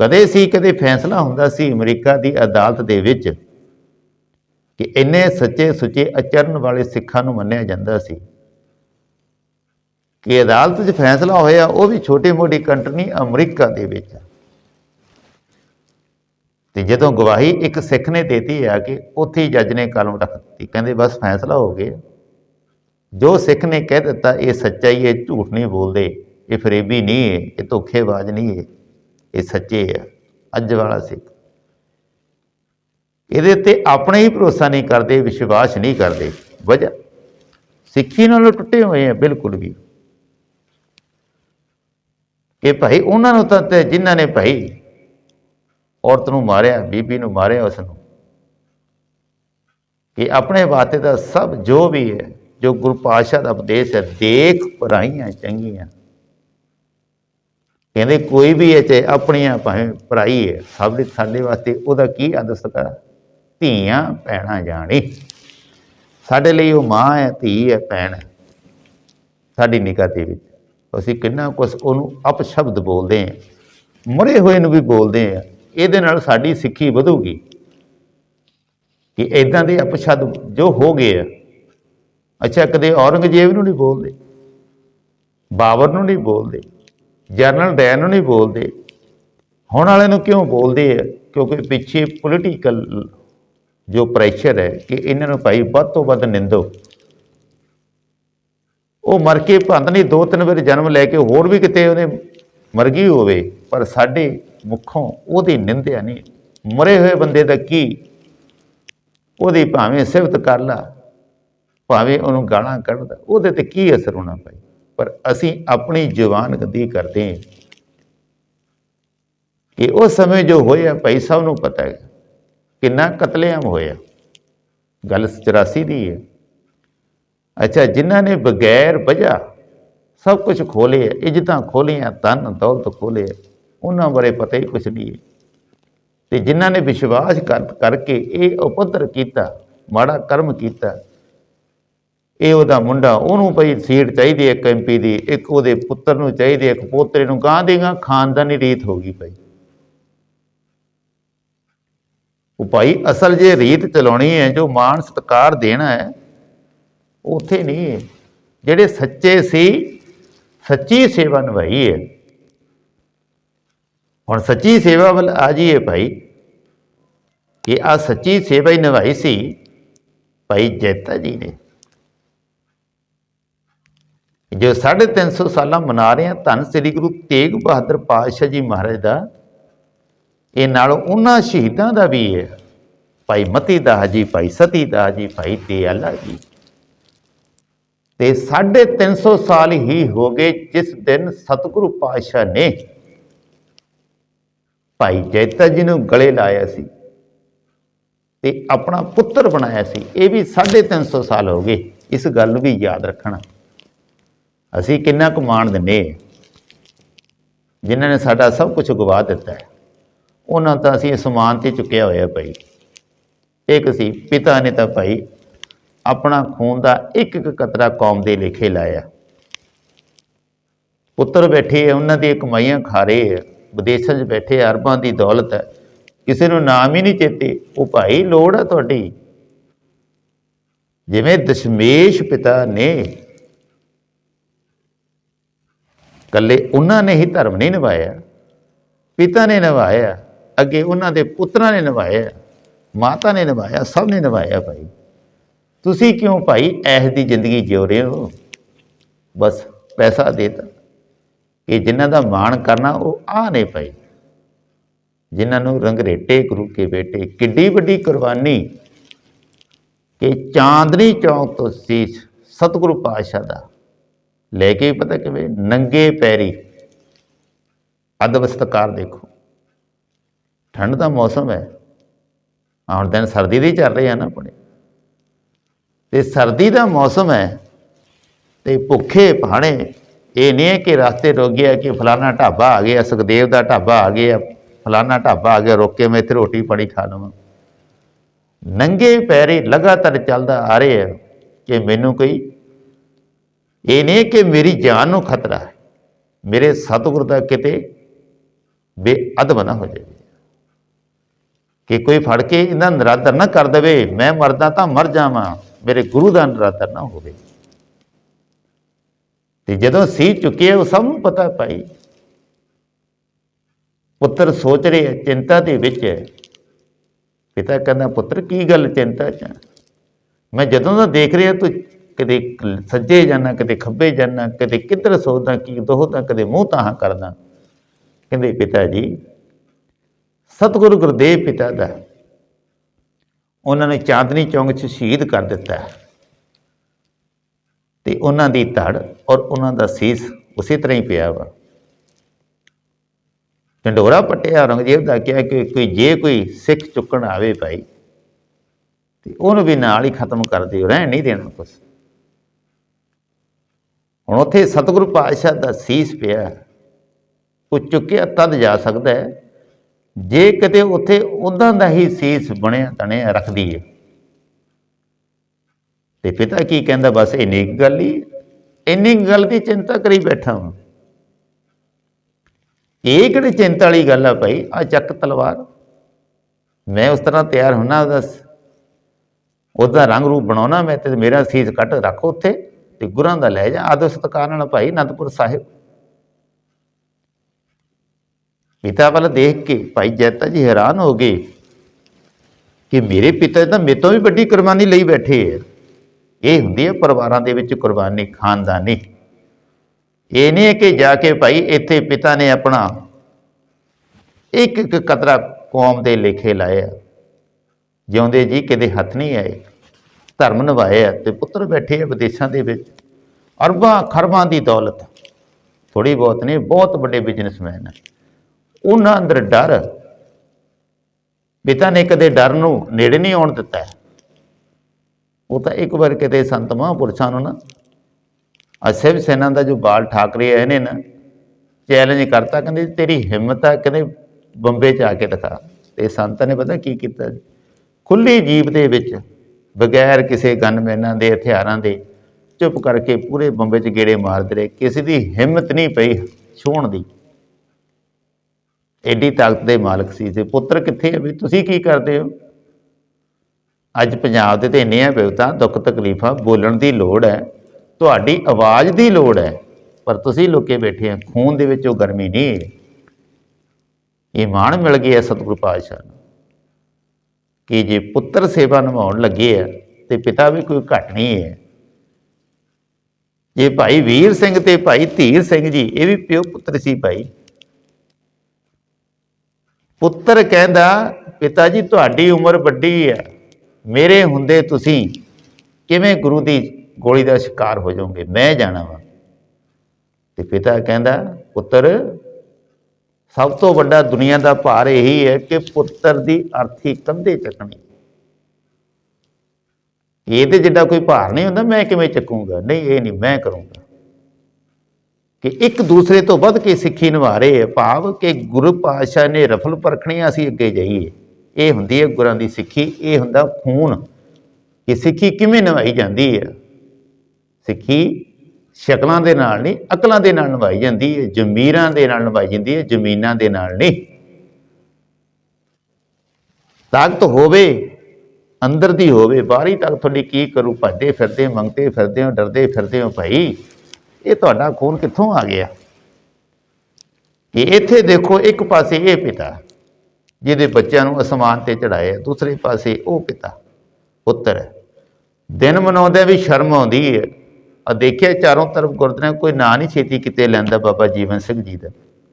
ਕਦੇ ਸੀ, ਕਦੇ ਫੈਸਲਾ ਹੁੰਦਾ ਸੀ ਅਮਰੀਕਾ ਦੀ ਅਦਾਲਤ ਦੇ ਵਿੱਚ ਕਿ ਇੰਨੇ ਸੱਚੇ ਸੁੱਚੇ ਅਚਰਨ ਵਾਲੇ ਸਿੱਖਾਂ ਨੂੰ ਮੰਨਿਆ ਜਾਂਦਾ ਸੀ। ਕਿ ਅਦਾਲਤ 'ਚ ਫੈਸਲਾ ਹੋਇਆ, ਉਹ ਵੀ ਛੋਟੀ-ਮੋਟੀ ਕੰਟਰੀ ਅਮਰੀਕਾ ਦੇ ਵਿੱਚ। ਤੇ ਜਦੋਂ ਗਵਾਹੀ ਇੱਕ ਸਿੱਖ ਨੇ ਦੇਤੀ ਆ ਕਿ ਉੱਥੇ ਜੱਜ ਨੇ ਕਲਮ ਰੱਖ ਦਿੱਤੀ, ਕਹਿੰਦੇ ਬਸ ਫੈਸਲਾ ਹੋ ਗਿਆ। ਜੋ ਸਿੱਖ ਨੇ ਕਹਿ ਦਿੱਤਾ, ਇਹ ਸੱਚਾਈ ਹੈ, ਝੂਠ ਨਹੀਂ ਬੋਲਦੇ, ਇਹ ਫਰੇਬੀ ਨਹੀਂ ਹੈ, ਇਹ ਧੋਖੇਬਾਜ਼ ਨਹੀਂ ਹੈ। ਇਹ ਸੱਚੇ ਆ, ਅੱਜ ਵਾਲਾ ਸਿੱਖ ਇਹਦੇ ਤੇ ਆਪਣੇ ਹੀ ਭਰੋਸਾ ਨਹੀਂ ਕਰਦੇ, ਵਿਸ਼ਵਾਸ ਨਹੀਂ ਕਰਦੇ। ਵਜ੍ਹਾ, ਸਿੱਖੀ ਨਾਲੋਂ ਟੁੱਟੇ ਹੋਏ ਆ, ਬਿਲਕੁਲ ਵੀ। ਕਿ ਭਾਈ ਉਹਨਾਂ ਨੂੰ ਤਾਂ ਤੇ ਜਿਨ੍ਹਾਂ ਨੇ ਭਾਈ ਔਰਤ ਨੂੰ ਮਾਰਿਆ, ਬੀਬੀ ਨੂੰ ਮਾਰਿਆ ਉਸ ਨੂੰ। ਕਿ ਆਪਣੇ ਵਾਸਤੇ ਦਾ ਸਭ ਜੋ ਵੀ ਹੈ, ਜੋ ਗੁਰੂ ਪਾਤਸ਼ਾਹ ਦਾ ਉਪਦੇਸ਼ ਹੈ, ਦੇਖ ਪਰਾਈਆਂ ਚੰਗੀਆਂ। ਕਹਿੰਦੇ ਕੋਈ ਵੀ ਹੈ ਚਾਹੇ ਆਪਣੀਆਂ ਭਾਵੇਂ ਭਰਾਈ ਹੈ, ਸਭ ਦੇ ਸਾਡੇ ਵਾਸਤੇ ਉਹਦਾ ਕੀ ਆਦਰਸ਼ਤਾ ਧੀਆਂ ਪੈਣਾ ਜਾਣੀ। ਸਾਡੇ ਲਈ ਉਹ ਮਾਂ ਹੈ, ਧੀ ਹੈ, ਭੈਣ ਹੈ। ਸਾਡੀ ਨਿਗਾਹ ਦੇ ਵਿੱਚ। ਅਸੀਂ ਕਿੰਨਾ ਕੁਛ ਉਹਨੂੰ ਅਪਸ਼ਬਦ ਬੋਲਦੇ ਹਾਂ। ਮਰੇ ਹੋਏ ਨੂੰ ਵੀ ਬੋਲਦੇ ਹਾਂ। ਇਹਦੇ ਨਾਲ ਸਾਡੀ ਸਿੱਖੀ ਵਧੂਗੀ। ਕਿ ਇਦਾਂ ਦੇ ਅਪਸ਼ਬਦ ਜੋ ਹੋ ਗਏ ਆ। ਅੱਛਾ, ਕਦੇ ਔਰੰਗਜ਼ੇਬ ਨੂੰ ਨਹੀਂ ਬੋਲਦੇ। ਬਾਬਰ ਨੂੰ ਨਹੀਂ ਬੋਲਦੇ। ਜਨਰਲ ਡੈਨ ਨੂੰ ਨਹੀਂ ਬੋਲਦੇ। ਹੁਣ ਵਾਲੇ ਨੂੰ ਕਿਉਂ ਬੋਲਦੇ ਆ? ਕਿਉਂਕਿ ਪਿੱਛੇ ਪੋਲੀਟੀਕਲ ਜੋ ਪ੍ਰੈਸ਼ਰ ਹੈ ਕਿ ਇਹਨਾਂ ਨੂੰ ਭਾਈ ਵੱਧ ਤੋਂ ਵੱਧ ਨਿੰਦੋ। ਉਹ ਮਰ ਕੇ ਭੰਦ ਨਹੀਂ, ਦੋ ਤਿੰਨ ਵਾਰ ਜਨਮ ਲੈ ਕੇ ਹੋਰ ਵੀ ਕਿਤੇ ਉਹਨੇ ਮਰ ਗਈ ਹੋਵੇ, ਪਰ ਸਾਡੇ ਮੁੱਖੋਂ ਉਹਦੀ ਨਿੰਦਿਆ ਨਹੀਂ। ਮਰੇ ਹੋਏ ਬੰਦੇ ਦਾ ਕੀ? ਉਹਦੀ ਭਾਵੇਂ ਸਿਫਤ ਕਰ ਲਾ, ਭਾਵੇਂ ਉਹਨੂੰ ਗਾਲਾਂ ਕੱਢਦਾ, ਉਹਦੇ ਤੇ ਕੀ ਅਸਰ ਹੋਣਾ ਭਾਈ? ਪਰ ਅਸੀਂ ਆਪਣੀ ਜ਼ੁਬਾਨ ਗੰਦੀ ਕਰਦੇ ਹਾਂ। ਕਿ ਉਹ ਸਮੇਂ ਜੋ ਹੋਇਆ ਭਾਈ ਸਭ ਨੂੰ ਪਤਾ ਹੈ। ਕਿੰਨਾ ਕਤਲੇਆਮ ਹੋਇਆ। ਗੱਲ 84 ਦੀ ਹੈ। ਅੱਛਾ, ਜਿਨ੍ਹਾਂ ਨੇ ਬਗੈਰ ਵਜ੍ਹਾ ਸਭ ਕੁਝ ਖੋਲੇ ਇੱਜ਼ਤਾਂ ਖੋਲੀਆਂ ਤਨ ਦੌਲਤ ਖੋਲੇ ਉਹਨਾਂ ਬਾਰੇ ਪਤਾ ਹੀ ਕੁਝ ਨਹੀਂ ਹੈ। ਤੇ ਜਿਨ੍ਹਾਂ ਨੇ ਵਿਸ਼ਵਾਸ ਕਰ, ਕਰਕੇ ਇਹ ਉਪਦਰ ਕੀਤਾ, ਮਾੜਾ ਕਰਮ ਕੀਤਾ ਇਹ ਉਹਦਾ ਮੁੰਡਾ, ਉਹਨੂੰ ਭਈ ਸੀਟ ਚਾਹੀਦੀ ਹੈ ਇੱਕ ਐਮਪੀ ਦੀ, ਇੱਕ ਉਹਦੇ ਪੁੱਤਰ ਨੂੰ ਚਾਹੀਦੀ ਹੈ, ਇੱਕ ਪੋਤਰੇ ਨੂੰ ਗਾਂ ਦੇਗਾ, ਖਾਨਦਾਨੀ ਰੀਤ ਹੋ ਗਈ ਭਾਈ। ਉਹ ਭਾਈ ਅਸਲ ਜੇ ਰੀਤ ਚਲਾਉਣੀ ਹੈ, ਜੋ ਮਾਣ ਸਤਕਾਰ ਦੇਣਾ ਹੈ, ਉੱਥੇ ਨਹੀਂ ਹੈ। ਜਿਹੜੇ ਸੱਚੇ ਸੀ, ਸੱਚੀ ਸੇਵਾ ਨਿਭਾਈ ਹੈ। ਹੁਣ ਸੱਚੀ ਸੇਵਾ ਵੱਲ ਆ ਜਾਈਏ ਭਾਈ। ਕਿ ਆ ਸੱਚੀ ਸੇਵਾ ਹੀ ਨਿਭਾਈ ਸੀ, ਭਾਈ ਜੈਤਾ ਜੀ ਨੇ। ਜੋ 350 ਸਾਲਾਂ ਮਨਾ ਰਹੇ ਆ ਧੰਨ ਸ੍ਰੀ ਗੁਰੂ ਤੇਗ ਬਹਾਦਰ ਪਾਤਸ਼ਾਹ ਜੀ ਮਹਾਰਾਜ ਦਾ, ਇਹ ਨਾਲ ਉਹਨਾਂ ਸ਼ਹੀਦਾਂ ਦਾ ਵੀ ਹੈ। ਭਾਈ ਮਤੀ ਦਾਸ ਜੀ, ਭਾਈ ਸਤੀ ਦਾਸ ਜੀ, ਭਾਈ ਦਿਆਲਾ ਜੀ। ਤੇ 350 ਸਾਲ ਹੀ ਹੋ ਗਏ ਜਿਸ ਦਿਨ ਸਤਿਗੁਰੂ ਪਾਤਸ਼ਾਹ ਨੇ ਭਾਈ ਜੈਤਾ ਜੀ ਨੂੰ ਗਲੇ ਲਾਇਆ ਸੀ ਤੇ ਆਪਣਾ ਪੁੱਤਰ ਬਣਾਇਆ ਸੀ। ਇਹ ਵੀ 350 ਸਾਲ ਹੋ ਗਏ। ਇਸ ਗੱਲ ਨੂੰ ਵੀ ਯਾਦ ਰੱਖਣਾ। ਅਸੀਂ ਕਿੰਨਾ ਕੁ ਮਾਣ ਦਿੰਨੇ ਜਿਨ੍ਹਾਂ ਨੇ ਸਾਡਾ ਸਭ ਕੁਝ ਗਵਾ ਦਿੱਤਾ ਹੈ। ਉਹਨਾਂ ਤਾਂ ਅਸੀਂ ਅਸਮਾਨ ਤੇ ਚੁੱਕਿਆ ਹੋਇਆ ਭਾਈ। ਇੱਕ ਸੀ, ਪਿਤਾ ਨੇ ਤਾਂ ਭਾਈ ਆਪਣਾ ਖੂਨ ਦਾ ਇੱਕ ਇੱਕ ਕਤਰਾ ਕੌਮ ਦੇ ਲੇਖੇ ਲਾਇਆ। ਪੁੱਤਰ ਬੈਠੇ ਉਹਨਾਂ ਦੀ ਕਮਾਈਆਂ ਖਾ ਰਹੇ ਵਿਦੇਸ਼ਾਂ 'ਚ ਬੈਠੇ ਅਰਬਾਂ ਦੀ ਦੌਲਤ ਹੈ। ਕਿਸੇ ਨੂੰ ਨਾਮ ਹੀ ਨਹੀਂ ਚੇਤੇ। ਉਹ ਭਾਈ, ਲੋੜ ਹੈ ਤੁਹਾਡੀ। ਜਿਵੇਂ ਦਸ਼ਮੇਸ਼ ਪਿਤਾ ਨੇ ਕੱਲੇ ਉਹਨਾਂ ਨੇ ਹੀ ਧਰਮ ਨਹੀਂ ਨਿਭਾਇਆ। ਪਿਤਾ ਨੇ ਨਿਭਾਇਆ, ਅੱਗੇ ਉਹਨਾਂ ਦੇ ਪੁੱਤਰਾਂ ਨੇ ਨਿਭਾਇਆ, ਮਾਤਾ ਨੇ ਨਿਭਾਇਆ, ਸਭ ਨੇ ਨਿਭਾਇਆ ਭਾਈ। ਤੁਸੀਂ ਕਿਉਂ ਭਾਈ ਐਸ ਦੀ ਜ਼ਿੰਦਗੀ ਜਿਉ ਰਹੇ ਹੋ? ਬਸ ਪੈਸਾ ਦੇਤਾ ਕਿ ਜਿਨ੍ਹਾਂ ਦਾ ਮਾਣ ਕਰਨਾ, ਉਹ ਆ ਨਹੀਂ ਭਾਈ। ਜਿਨ੍ਹਾਂ ਨੂੰ ਰੰਗਰੇਟੇ ਗੁਰੂ ਕੇ ਬੇਟੇ, ਕਿੱਡੀ ਵੱਡੀ ਕੁਰਬਾਨੀ ਕਿ ਚਾਂਦਨੀ ਚੌਕ ਤੋਂ ਸੀਸ ਸਤਿਗੁਰੂ ਪਾਤਸ਼ਾਹ ਦਾ। ਲੈ ਕੇ ਪਤਾ ਕਿਵੇਂ ਨੰਗੇ ਪੈਰੀ ਅਦਵਸਤਕਾਰ ਦੇਖੋ। ਠੰਡ ਦਾ ਮੌਸਮ ਹੈ। ਆਹ ਹੁਣ ਦਿਨ ਸਰਦੀ ਦੇ ਚੱਲ ਰਹੇ ਆ ਨਾ ਆਪਣੇ। ਤੇ ਸਰਦੀ ਦਾ ਮੌਸਮ ਹੈ ਤੇ ਭੁੱਖੇ ਭਾਣੇ, ਇਹ ਨਹੀਂ ਹੈ ਕਿ ਰਸਤੇ ਰੁਕ ਗਿਆ ਕਿ ਫਲਾਣਾ ਢਾਬਾ ਆ ਗਿਆ, ਸੁਖਦੇਵ ਦਾ ਢਾਬਾ ਆ ਗਿਆ ਫਲਾਣਾ ਢਾਬਾ ਆ ਗਿਆ, ਰੁਕ ਕੇ ਮੈਂ ਇੱਥੇ ਰੋਟੀ ਪਾਣੀ ਖਾ ਲਵਾਂ। ਨੰਗੇ ਪੈਰੇ ਲਗਾਤਾਰ ਚੱਲਦਾ ਆ ਰਹੇ ਆ ਕਿ ਮੈਨੂੰ ਕੋਈ ਇਹ ਨਹੀਂ ਕਿ ਮੇਰੀ ਜਾਨ ਨੂੰ ਖਤਰਾ ਹੈ। ਮੇਰੇ ਸਤਿਗੁਰ ਦਾ ਕਿਤੇ ਬੇਅਦਬ ਨਾ ਹੋ ਜਾਵੇ। ਕਿ ਕੋਈ ਫੜ ਕੇ ਇਹਦਾ ਨਰਾਦਰ ਨਾ ਕਰ ਦੇਵੇ, ਮੈਂ ਮਰਦਾ ਤਾਂ ਮਰ ਜਾਵਾਂ, ਮੇਰੇ ਗੁਰੂ ਦਾ ਨਰਾਦਰ ਨਾ ਹੋਵੇ। ਤੇ ਜਦੋਂ ਸੀ ਚੁੱਕੇ ਉਹ ਸਭ ਨੂੰ ਪਤਾ ਭਾਈ ਪੁੱਤਰ ਸੋਚ ਰਿਹਾ ਚਿੰਤਾ ਦੇ ਵਿੱਚ ਹੈ। ਪਿਤਾ ਕਹਿੰਦਾ, ਪੁੱਤਰ, ਕੀ ਗੱਲ ਚਿੰਤਾ ਚ ਮੈਂ ਜਦੋਂ ਦਾ ਦੇਖ ਰਿਹਾ, ਤੂੰ ਕਿਤੇ ਸੱਜੇ ਜਾਣਾ ਕਿਤੇ ਖੱਬੇ ਜਾਣਾ ਕਦੇ ਕਿੱਧਰ ਸੋਚਦਾ, ਕੀ ਦੋਹਦਾ ਕਦੇ ਮੂੰਹ ਤਾਹਾਂ ਕਰਦਾ। ਕਹਿੰਦੇ ਪਿਤਾ ਜੀ, ਸਤਿਗੁਰੂ ਗੁਰਦੇਵ ਪਿਤਾ ਦਾ ਉਹਨਾਂ ਨੇ ਚਾਂਦਨੀ ਚੌਂਕ 'ਚ ਸ਼ਹੀਦ ਕਰ ਦਿੱਤਾ ਤੇ ਉਹਨਾਂ ਦੀ ਧੜ ਔਰ ਉਹਨਾਂ ਦਾ ਸੀਸ ਉਸੇ ਤਰ੍ਹਾਂ ਹੀ ਪਿਆ ਵਾ। ਢੰਡੋਰਾ ਪੱਟਿਆ, ਔਰੰਗਜ਼ੇਬ ਦਾ ਕਿਹਾ ਕਿ ਕੋਈ, ਜੇ ਕੋਈ ਸਿੱਖ ਚੁੱਕਣ ਆਵੇ ਭਾਈ, ਤੇ ਉਹਨੂੰ ਵੀ ਨਾਲ ਹੀ ਖਤਮ ਕਰ ਦਿਓ, ਰਹਿਣ ਨਹੀਂ ਦੇਣਾ ਕੁਛ। ਹੁਣ ਉੱਥੇ ਸਤਿਗੁਰੂ ਪਾਤਸ਼ਾਹ ਦਾ ਸੀਸ ਪਿਆ। ਉਹ ਚੁੱਕਿਆ, ਤਦ ਜਾ ਸਕਦਾ ਹੈ। ਜੇ ਕਿਤੇ ਉੱਥੇ ਉਹਨਾਂ ਦਾ ਹੀ ਸੀਸ ਬਣਿਆ, ਤਣਿਆ ਰੱਖਦੀ ਹੈ ਤੇ ਪਿਤਾ ਕੀ ਕਹਿੰਦਾ, ਬਸ ਇੰਨੀ ਗੱਲ ਹੀ, ਇੰਨੀ ਗੱਲ ਦੀ ਚਿੰਤਾ ਕਰੀ ਬੈਠਾ ਹਾਂ ਇਹ ਕਿਹੜੀ ਚਿੰਤਾ ਵਾਲੀ ਗੱਲ ਆ ਭਾਈ? ਆ ਚੱਕ ਤਲਵਾਰ। ਮੈਂ ਉਸ ਤਰ੍ਹਾਂ ਤਿਆਰ ਹੁੰਨਾ ਉਹਦਾ ਉਹਦਾ ਰੰਗ ਰੂਪ ਬਣਾਉਣਾ ਮੈਂ ਤੇ ਮੇਰਾ ਸੀਸ ਕੱਟ ਰੱਖ ਉੱਥੇ। ਤੇ ਗੁਰਾਂ ਦਾ ਲੈ ਆਦਰ ਸਤਿਕਾਰ ਨਾਲ ਭਾਈ ਅਨੰਦਪੁਰ ਸਾਹਿਬ। ਪਿਤਾ ਵੱਲ ਦੇਖ ਕੇ ਭਾਈ ਜੈਤਾ ਜੀ ਹੈਰਾਨ ਹੋ ਗਏ ਕਿ ਮੇਰੇ ਪਿਤਾ ਤਾਂ ਮੇਰੇ ਵੀ ਵੱਡੀ ਕੁਰਬਾਨੀ ਲਈ ਬੈਠੇ ਹੈ ਇਹ ਹੁੰਦੀ ਹੈ ਪਰਿਵਾਰਾਂ ਦੇ ਵਿੱਚ ਕੁਰਬਾਨੀ, ਖਾਨਦਾਨੀ। ਇਹ ਨਹੀਂ ਕਿ ਜਾ ਕੇ ਭਾਈ ਇੱਥੇ ਪਿਤਾ ਨੇ ਆਪਣਾ ਇੱਕ ਇੱਕ ਕਤਰਾ ਕੌਮ ਦੇ ਲੇਖੇ ਲਾਏ ਆ। ਜਿਉਂਦੇ ਜੀ ਕਿਤੇ ਹੱਥ ਨਹੀਂ ਆਏ। ਧਰਮ ਨਿਭਾਏ ਆ ਤੇ ਪੁੱਤਰ ਬੈਠੇ ਆ ਵਿਦੇਸ਼ਾਂ ਦੇ ਵਿੱਚ। ਅਰਬਾਂ ਖਰਬਾਂ ਦੀ ਦੌਲਤ। ਥੋੜੀ ਬਹੁਤ ਨਹੀਂ, ਬਹੁਤ ਵੱਡੇ ਬਿਜ਼ਨਸਮੈਨ ਆ। ਉਹਨਾਂ ਅੰਦਰ ਡਰ। ਪਿਤਾ ਨੇ ਕਦੇ ਡਰ ਨੂੰ ਨੇੜੇ ਨਹੀਂ ਆਉਣ ਦਿੱਤਾ। ਉਹ ਤਾਂ ਇੱਕ ਵਾਰ ਕਿਤੇ ਸੰਤ ਮਹਾਂਪੁਰਸ਼ਾਂ ਨੂੰ ਨਾ, ਅਸਿਵ ਸੈਨਾ ਦਾ ਜੋ ਬਾਲ ਠਾਕਰੇ ਆਏ ਨੇ ਨਾ ਚੈਲੰਜ ਕਰਤਾ, ਕਹਿੰਦੇ ਤੇਰੀ ਹਿੰਮਤ ਆ, ਕਹਿੰਦੇ ਬੰਬੇ ਚ ਆ ਕੇ ਦਿਖਾ। ਤੇ ਸੰਤਾਂ ਨੇ ਪਤਾ ਕੀ ਕੀਤਾ ਜੀ? ਖੁੱਲੀ ਜੀਪ ਦੇ ਵਿੱਚ ਬਗੈਰ ਕਿਸੇ ਗਨਮੈਨਾਂ ਦੇ, ਹਥਿਆਰਾਂ ਦੇ, ਚੁੱਪ ਕਰਕੇ ਪੂਰੇ ਬੰਬੇ ਚ ਗੇੜੇ ਮਾਰਦੇ ਰਹੇ। ਕਿਸੇ ਦੀ ਹਿੰਮਤ ਨਹੀਂ ਪਈ ਛੂਹਣ ਦੀ। ਐਡੀ ਤਾਕਤ ਦੇ ਮਾਲਕ ਸੀ ਤੇ ਪੁੱਤਰ ਕਿੱਥੇ ਹੈ ਵੀ ਤੁਸੀਂ ਕੀ ਕਰਦੇ ਹੋ? ਅੱਜ ਪੰਜਾਬ ਦੇ ਤੇ ਇੰਨੀਆਂ ਬਿਪਤਾ ਦੁੱਖ ਤਕਲੀਫਾਂ ਬੋਲਣ ਦੀ ਲੋੜ ਹੈ। ਤੁਹਾਡੀ ਆਵਾਜ਼ ਦੀ ਲੋੜ ਹੈ, ਪਰ ਤੁਸੀਂ ਲੁਕੇ ਬੈਠੇ ਆ, ਖੂਨ ਦੇ ਵਿੱਚ ਉਹ ਗਰਮੀ ਨਹੀਂ। ਇਹ ਮਾਣ ਮਿਲ ਗਈ ਹੈ ਸਤਿਗੁਰੂ ਪਾਤਸ਼ਾਹ ਨੂੰ। ਕਿ ਜੇ ਪੁੱਤਰ ਸੇਵਾ ਨਿਭਾਉਣ ਲੱਗੇ ਆ ਤੇ ਪਿਤਾ ਵੀ ਕੋਈ ਘਟ ਨਹੀਂ ਹੈ। ਜੇ ਭਾਈ ਵੀਰ ਸਿੰਘ ਤੇ ਭਾਈ ਧੀਰ ਸਿੰਘ ਜੀ, ਇਹ ਵੀ ਪਿਓ ਪੁੱਤਰ ਸੀ ਭਾਈ। ਪੁੱਤਰ ਕਹਿੰਦਾ, ਪਿਤਾ ਜੀ, ਤੁਹਾਡੀ ਉਮਰ ਵੱਡੀ ਹੈ। ਮੇਰੇ ਹੁੰਦੇ ਤੁਸੀਂ ਕਿਵੇਂ ਗੁਰੂ ਦੀ ਗੋਲੀ ਦਾ ਸ਼ਿਕਾਰ ਹੋ ਜਾਓਗੇ? ਮੈਂ ਜਾਣਾ ਵਾ। ਤੇ ਪਿਤਾ ਕਹਿੰਦਾ, ਪੁੱਤਰ ਸਭ ਤੋਂ ਵੱਡਾ ਦੁਨੀਆ ਦਾ ਭਾਰ ਇਹੀ ਹੈ ਕਿ ਪੁੱਤਰ ਦੀ ਅਰਥੀ ਕੰਧੇ ਚੱਕਣੀ। ਇਹ ਤੇ ਜਿੱਡਾ ਕੋਈ ਭਾਰ ਨਹੀਂ ਹੁੰਦਾ, ਮੈਂ ਕਿਵੇਂ ਚੱਕੂੰਗਾ? ਨਹੀਂ, ਇਹ ਨਹੀਂ, ਮੈਂ ਕਰੂੰਗਾ। ਕਿ ਇੱਕ ਦੂਸਰੇ ਤੋਂ ਵੱਧ ਕੇ ਸਿੱਖੀ ਨਿਭਾ ਰਹੇ ਹੈ ਭਾਵ ਕਿ ਗੁਰੂ ਪਾਤਸ਼ਾਹ ਨੇ ਰਫਲ ਪਰਖਣੀ ਅਸੀਂ ਅੱਗੇ ਜਾਈਏ। ਇਹ ਹੁੰਦੀ ਹੈ ਗੁਰਾਂ ਦੀ ਸਿੱਖੀ, ਇਹ ਹੁੰਦਾ ਖੂਨ। ਕਿ ਸਿੱਖੀ ਕਿਵੇਂ ਨਿਭਾਈ ਜਾਂਦੀ ਹੈ? ਸਿੱਖੀ ਸ਼ਕਲਾਂ ਦੇ ਨਾਲ ਨਹੀਂ, ਅਕਲਾਂ ਦੇ ਨਾਲ ਨਿਭਾਈ ਜਾਂਦੀ ਹੈ, ਜ਼ਮੀਰਾਂ ਦੇ ਨਾਲ ਨਿਭਾਈ ਜਾਂਦੀ ਹੈ, ਜ਼ਮੀਨਾਂ ਦੇ ਨਾਲ ਨਹੀਂ। ਤਾਕਤ ਹੋਵੇ, ਅੰਦਰ ਦੀ ਹੋਵੇ, ਬਾਹਰੀ ਤਾਕਤ ਤੁਹਾਡੀ ਕੀ ਕਰੂ, ਭੱਜਦੇ ਫਿਰਦੇ, ਮੰਗਦੇ ਫਿਰਦੇ ਹੋ, ਡਰਦੇ ਫਿਰਦੇ ਹੋ ਭਾਈ, ਇਹ ਤੁਹਾਡਾ ਖੂਨ ਕਿੱਥੋਂ ਆ ਗਿਆ? ਇਹ ਇੱਥੇ ਦੇਖੋ, ਇੱਕ ਪਾਸੇ ਇਹ ਪਿਤਾ, ਜਿਹਦੇ ਬੱਚਿਆਂ ਨੂੰ ਅਸਮਾਨ ਤੇ ਚੜਾਇਆ ਦੂਸਰੇ ਪਾਸੇ ਉਹ ਪਿਤਾ, ਪੁੱਤਰ। ਹੈ ਦਿਨ ਮਨਾਉਂਦੇ ਵੀ ਸ਼ਰਮ ਆਉਂਦੀ ਹੈ। ਆ ਦੇਖਿਆ ਚਾਰੋਂ ਤਰਫ ਗੁਰਦੁਆਰਿਆਂ ਕੋਈ ਨਾਂ ਨਹੀਂ ਛੇਤੀ ਕਿਤੇ ਲੈਂਦਾ ਬਾਬਾ ਜੀਵਨ ਸਿੰਘ ਜੀ ਦਾ।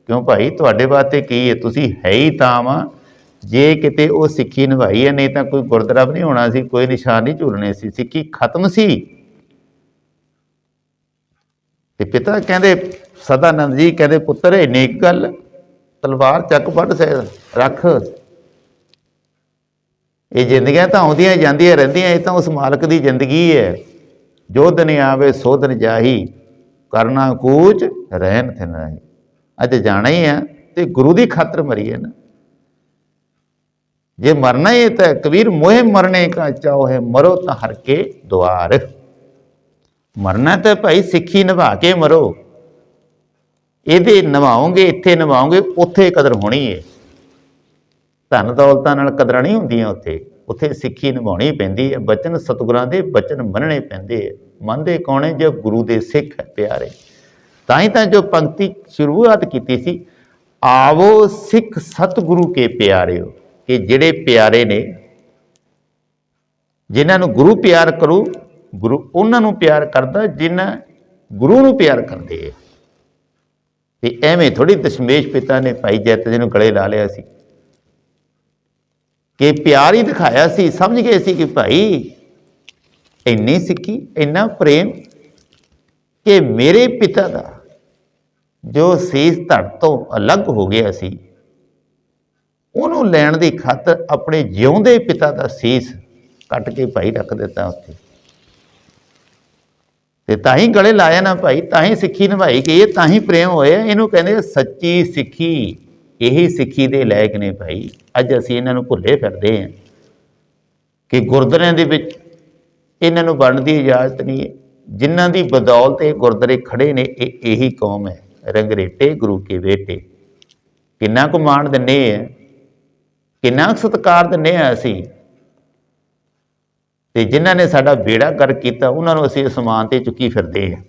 ਕਿਉਂ ਭਾਈ? ਤੁਹਾਡੇ ਵਾਸਤੇ ਕੀ ਹੈ? ਤੁਸੀਂ ਹੈ ਹੀ ਤਾਂ ਵਾ। ਜੇ ਕਿਤੇ ਉਹ ਸਿੱਖੀ ਨਿਭਾਈ ਹੈ, ਨਹੀਂ ਤਾਂ ਕੋਈ ਗੁਰਦੁਆਰਾ ਵੀ ਨਹੀਂ ਹੋਣਾ ਸੀ, ਕੋਈ ਨਿਸ਼ਾਨ ਨਹੀਂ ਝੂਲਣੇ ਸੀ। ਸਿੱਖੀ ਖਤਮ ਸੀ। ਤੇ ਪਿਤਾ ਕਹਿੰਦੇ, ਸਦਾਨੰਦ ਜੀ ਕਹਿੰਦੇ, ਪੁੱਤਰ ਇਹ ਨੇਕ ਗੱਲ ਤਲਵਾਰ ਚੱਕ ਵੱਢ ਸੇ ਰੱਖ। ਇਹ ਜ਼ਿੰਦਗੀਆਂ ਤਾਂ ਆਉਂਦੀਆਂ ਜਾਂਦੀਆਂ ਰਹਿੰਦੀਆਂ, ਇਹ ਤਾਂ ਉਸ ਮਾਲਕ ਦੀ ਜ਼ਿੰਦਗੀ ਹੈ। ਜੋ ਆਵੇ ਸੋ ਦਿਨ ਜਾਹੀ, ਕਰਨਾ ਕੂਚ ਰਹਿਣ ਥਿ ਨਹੀਂ। ਅੱਜ ਜਾਣਾ ਹੀ ਆ ਤੇ ਗੁਰੂ ਦੀ ਖਾਤਰ ਮਰੀਏ ਨਾ। ਜੇ ਮਰਨਾ ਹੀ ਹੈ ਤਾਂ ਕਬੀਰ ਮੋਹਿ ਮਰਨੇ ਕਾ ਚਾਹੋ ਹੈ, ਮਰੋ ਤਾਂ ਹਰ ਕੇ ਦੁਆਰ। ਮਰਨਾ ਤਾਂ ਭਾਈ ਸਿੱਖੀ ਨਿਭਾ ਕੇ ਮਰੋ। ਇਹਦੇ ਨਿਭਾਓਗੇ, ਇੱਥੇ ਨਿਭਾਓਗੇ, ਉੱਥੇ ਕਦਰ ਹੋਣੀ ਹੈ। ਧਨ ਦੌਲਤਾਂ ਨਾਲ ਕਦਰਾਂ ਨਹੀਂ ਹੁੰਦੀਆਂ ਉੱਥੇ। ਉੱਥੇ ਸਿੱਖੀ ਨਿਭਾਉਣੀ ਪੈਂਦੀ ਹੈ, ਬਚਨ ਸਤਿਗੁਰਾਂ ਦੇ ਬਚਨ ਮੰਨਣੇ ਪੈਂਦੇ ਹੈ। ਮੰਨਦੇ ਕੌਣੇ ਜੋ ਗੁਰੂ ਦੇ ਸਿੱਖ ਹੈ, ਪਿਆਰੇ? ਤਾਂ ਹੀ ਤਾਂ ਜੋ ਪੰਕਤੀ ਸ਼ੁਰੂਆਤ ਕੀਤੀ ਸੀ, ਆਵੋ ਸਿੱਖ ਸਤਿਗੁਰੂ ਕੇ ਪਿਆਰਿਓ, ਕਿ ਜਿਹੜੇ ਪਿਆਰੇ ਨੇ, ਜਿਨ੍ਹਾਂ ਨੂੰ ਗੁਰੂ ਪਿਆਰ ਕਰੂ, ਗੁਰੂ ਉਹਨਾਂ ਨੂੰ ਪਿਆਰ ਕਰਦਾ, ਜਿਨ੍ਹਾਂ ਗੁਰੂ ਨੂੰ ਪਿਆਰ ਕਰਦੇ ਹੈ। ਤੇ ਐਵੇਂ ਥੋੜੀ ਦਸ਼ਮੇਸ਼ ਪਿਤਾ ਨੇ ਭਾਈ ਜੈਤ ਜੀ ਨੂੰ ਗਲੇ ਲਾ ਲਿਆ ਸੀ। ਕਿ ਪਿਆਰ ਹੀ ਦਿਖਾਇਆ ਸੀ, ਸਮਝ ਗਏ ਸੀ ਕਿ ਭਾਈ ਇੰਨੀ ਸਿੱਖੀ ਇੰਨਾ ਪ੍ਰੇਮ ਕਿ ਮੇਰੇ ਪਿਤਾ ਦਾ ਜੋ ਸੀਸ ਧੜ ਤੋਂ ਅਲੱਗ ਹੋ ਗਿਆ ਸੀ, ਉਹਨੂੰ ਲੈਣ ਦੀ ਖਾਤਰ ਆਪਣੇ ਜਿਉਂਦੇ ਪਿਤਾ ਦਾ ਸੀਸ ਕੱਟ ਕੇ ਭਾਈ ਰੱਖ ਦਿੱਤਾ ਉੱਥੇ। ਤੇ ਤਾਂ ਹੀ ਗਲੇ ਲਾਇਆ ਨਾ ਭਾਈ, ਤਾਂ ਹੀ ਸਿੱਖੀ ਨਿਭਾਈ ਗਈ ਹੈ ਤਾਂ ਹੀ ਪ੍ਰੇਮ ਹੋਇਆ, ਇਹਨੂੰ ਕਹਿੰਦੇ ਸੱਚੀ ਸਿੱਖੀ। ਇਹੀ ਸਿੱਖੀ ਦੇ ਲਾਇਕ ਨੇ ਭਾਈ। ਅੱਜ ਅਸੀਂ ਇਹਨਾਂ ਨੂੰ ਭੁੱਲੇ ਫਿਰਦੇ ਹਾਂ ਕਿ ਗੁਰਦੁਆਰਿਆਂ ਦੇ ਵਿੱਚ ਇਹਨਾਂ ਨੂੰ ਬਣਨ ਦੀ ਇਜਾਜ਼ਤ ਨਹੀਂ ਹੈ। ਜਿਨ੍ਹਾਂ ਦੀ ਬਦੌਲਤ ਇਹ ਗੁਰਦੁਆਰੇ ਖੜੇ ਨੇ, ਇਹ ਇਹੀ ਕੌਮ ਹੈ। ਰੰਗਰੇਟੇ, ਗੁਰੂ ਕੇ ਬੇਟੇ ਕਿੰਨਾ ਕੁ ਮਾਣ ਦਿੰਨੇ ਆ, ਕਿੰਨਾ ਕੁ ਸਤਿਕਾਰ ਦਿੰਨੇ ਆ ਅਸੀਂ। ਤੇ ਜਿਨ੍ਹਾਂ ਨੇ ਸਾਡਾ ਬੇੜਾ ਕਰ ਕੀਤਾ, ਉਹਨਾਂ ਨੂੰ ਅਸੀਂ ਅਸਮਾਨ ਤੇ ਚੁੱਕੀ ਫਿਰਦੇ ਆ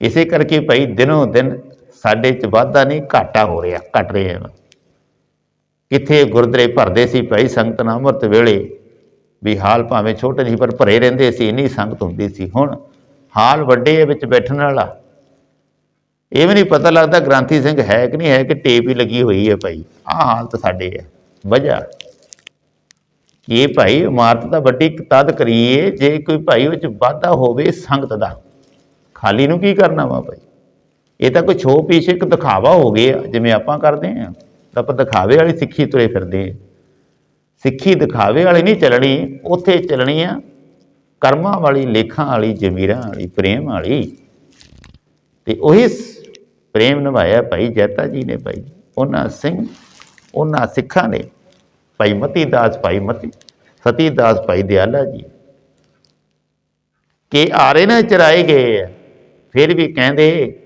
ਇਸੇ ਕਰਕੇ ਭਾਈ ਦਿਨੋਂ ਦਿਨ ਸਾਡੇ ਚ ਵਾਧਾ ਨਹੀਂ, ਘਾਟਾ ਹੋ ਰਿਹਾ, ਘਟ ਰਿਹਾ ਕਿੱਥੇ ਗੁਰਦੁਆਰੇ ਭਰਦੇ ਸੀ ਭਾਈ ਸੰਗਤ ਨਾਲ ਅੰਮ੍ਰਿਤ ਵੇਲੇ, ਵੀ ਹਾਲ ਭਾਵੇਂ ਛੋਟੇ ਨਹੀਂ ਪਰ ਭਰੇ ਰਹਿੰਦੇ ਸੀ, ਇੰਨੀ ਸੰਗਤ ਹੁੰਦੀ ਸੀ। ਹੁਣ ਹਾਲ ਵੱਡੇ ਆ, ਵਿੱਚ ਬੈਠਣ ਵਾਲਾ। ਇਹ ਵੀ ਨਹੀਂ ਪਤਾ ਲੱਗਦਾ ਗ੍ਰਾਂਥੀ ਸਿੰਘ ਹੈ ਕਿ ਨਹੀਂ, ਹੈ ਕਿ ਟੇਪ ਹੀ ਲੱਗੀ ਹੋਈ ਹੈ ਭਾਈ। ਆਹ ਹਾਲਤ ਸਾਡੇ ਹੈ ਵਜ੍ਹਾ? ਇਹ ਭਾਈ ਇਮਾਰਤ ਦਾ ਵੱਡੀ ਇੱਕ ਤਦ ਕਰੀਏ, ਜੇ ਕੋਈ ਭਾਈ ਵਿੱਚ ਵਾਧਾ ਹੋਵੇ ਸੰਗਤ ਦਾ। ਖਾਲੀ ਨੂੰ ਕੀ ਕਰਨਾ ਵਾ ਭਾਈ? ਇਹ ਤਾਂ ਕੋਈ ਛੋ ਪੀਛੇ ਇੱਕ ਦਿਖਾਵਾ ਹੋ ਗਿਆ, ਜਿਵੇਂ ਆਪਾਂ ਕਰਦੇ ਆਂ ਤਾਂ ਆਪਾਂ ਦਿਖਾਵੇ ਵਾਲੀ ਸਿੱਖੀ ਤੁਰੇ ਫਿਰਦੇ ਆਂ ਸਿੱਖੀ ਦਿਖਾਵੇ ਵਾਲੀ ਨਹੀਂ ਚੱਲਣੀ, ਉੱਥੇ ਚੱਲਣੀ ਆ ਕਰਮਾਂ ਵਾਲੀ, ਲੇਖਾਂ ਵਾਲੀ, ਜ਼ਮੀਰਾਂ ਵਾਲੀ, ਪ੍ਰੇਮ ਵਾਲੀ। ਤੇ ਉਹੀ ਪ੍ਰੇਮ ਨਿਭਾਇਆ ਭਾਈ ਜੈਤਾ ਜੀ ਨੇ ਭਾਈ। ਉਹਨਾਂ ਸਿੰਘ, ਉਹਨਾਂ ਸਿੱਖਾਂ ਨੇ ਭਾਈ ਮਤੀ ਦਾਸ ਭਾਈ ਮਤੀ ਸਤੀ ਦਾਸ ਭਾਈ ਦਿਆਲਾ ਜੀ। ਕਿ ਆਰੇ ਨਾ ਚਰਾਏ ਗਏ ਆ, ਫਿਰ ਵੀ ਕਹਿੰਦੇ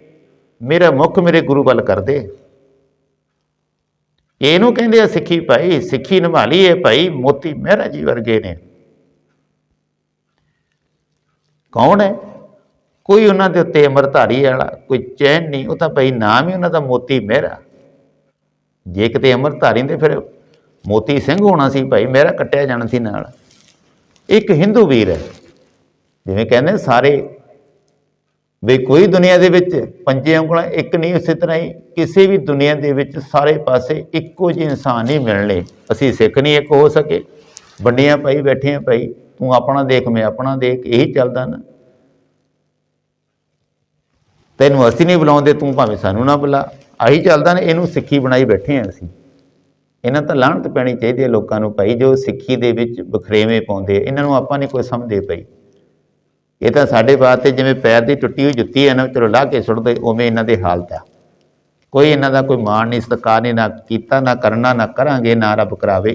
ਮੇਰਾ ਮੁੱਖ ਮੇਰੇ ਗੁਰੂ ਵੱਲ ਕਰਦੇ। ਇਹਨੂੰ ਕਹਿੰਦੇ ਆ ਸਿੱਖੀ ਭਾਈ, ਸਿੱਖੀ ਨਿਭਾਲੀ ਹੈ ਭਾਈ, ਮੋਤੀ ਮਹਿਰਾ ਜੀ ਵਰਗੇ ਨੇ। ਕੌਣ ਹੈ? ਕੋਈ ਉਹਨਾਂ ਦੇ ਉੱਤੇ ਅਮਰਧਾਰੀ ਵਾਲਾ, ਕੋਈ ਚੈਨ ਨਹੀਂ, ਉਹ ਤਾਂ ਭਾਈ ਨਾਮ ਹੀ ਉਹਨਾਂ ਦਾ ਮੋਤੀ ਮਹਿਰਾ। ਜੇ ਕਿਤੇ ਅਮਰਧਾਰੀ ਦੇ ਫਿਰ ਮੋਤੀ ਸਿੰਘ ਹੋਣਾ ਸੀ ਭਾਈ, ਮਹਿਰਾ ਕੱਟਿਆ ਜਾਣਾ ਸੀ ਨਾਲ। ਇੱਕ ਹਿੰਦੂ ਵੀਰ ਹੈ, ਜਿਵੇਂ ਕਹਿੰਦੇ ਸਾਰੇ ਵੀ ਕੋਈ ਦੁਨੀਆ ਦੇ ਵਿੱਚ ਪੰਜੇ ਉਂਗਲਾਂ ਇੱਕ ਨਹੀਂ, ਉਸੇ ਤਰ੍ਹਾਂ ਹੀ ਕਿਸੇ ਵੀ ਦੁਨੀਆ ਦੇ ਵਿੱਚ ਸਾਰੇ ਪਾਸੇ ਇੱਕੋ ਜਿਹੇ ਇਨਸਾਨ ਨਹੀਂ ਮਿਲਣੇ ਅਸੀਂ ਸਿੱਖ ਨਹੀਂ, ਇੱਕ ਹੋ ਸਕੇ। ਵੰਡੀਆਂ ਪਾਈ ਬੈਠੇ ਆ ਭਾਈ ਤੂੰ ਆਪਣਾ ਦੇਖ, ਮੈਂ ਆਪਣਾ ਦੇਖ, ਇਹੀ ਚੱਲਦਾ ਨਾ। ਤੈਨੂੰ ਅਸੀਂ ਨਹੀਂ ਬੁਲਾਉਂਦੇ, ਤੂੰ ਭਾਵੇਂ ਸਾਨੂੰ ਨਾ ਬੁਲਾ। ਆਹੀ ਚੱਲਦਾ ਨਾ, ਇਹਨੂੰ ਸਿੱਖੀ ਬਣਾਈ ਬੈਠੇ ਆ ਅਸੀਂ। ਇਹਨਾਂ ਤਾਂ ਲਾਹਣਤ ਪੈਣੀ ਚਾਹੀਦੀ ਹੈ ਲੋਕਾਂ ਨੂੰ ਭਾਈ, ਜੋ ਸਿੱਖੀ ਦੇ ਵਿੱਚ ਬਖਰੇਵੇਂ ਪਾਉਂਦੇ ਇਹਨਾਂ ਨੂੰ ਆਪਾਂ ਨਹੀਂ ਕੋਈ ਸਮਝਦੇ ਪਈ ਇਹ ਤਾਂ ਸਾਡੇ ਵਾਸਤੇ ਜਿਵੇਂ ਪੈਰ ਦੀ ਟੁੱਟੀ ਹੋਈ ਜੁੱਤੀ ਹੈ ਨਾ, ਚਲੋ ਲਾ ਕੇ ਸੁੱਟਦੇ ਉਵੇਂ ਇਹਨਾਂ ਦੇ ਹਾਲਤ ਆ ਕੋਈ ਇਹਨਾਂ ਦਾ ਕੋਈ ਮਾਣ ਨਹੀਂ, ਸਤਿਕਾਰ ਨਹੀਂ, ਨਾ ਕੀਤਾ, ਨਾ ਕਰਨਾ, ਨਾ ਕਰਾਂਗੇ, ਨਾ ਰੱਬ ਕਰਾਵੇ।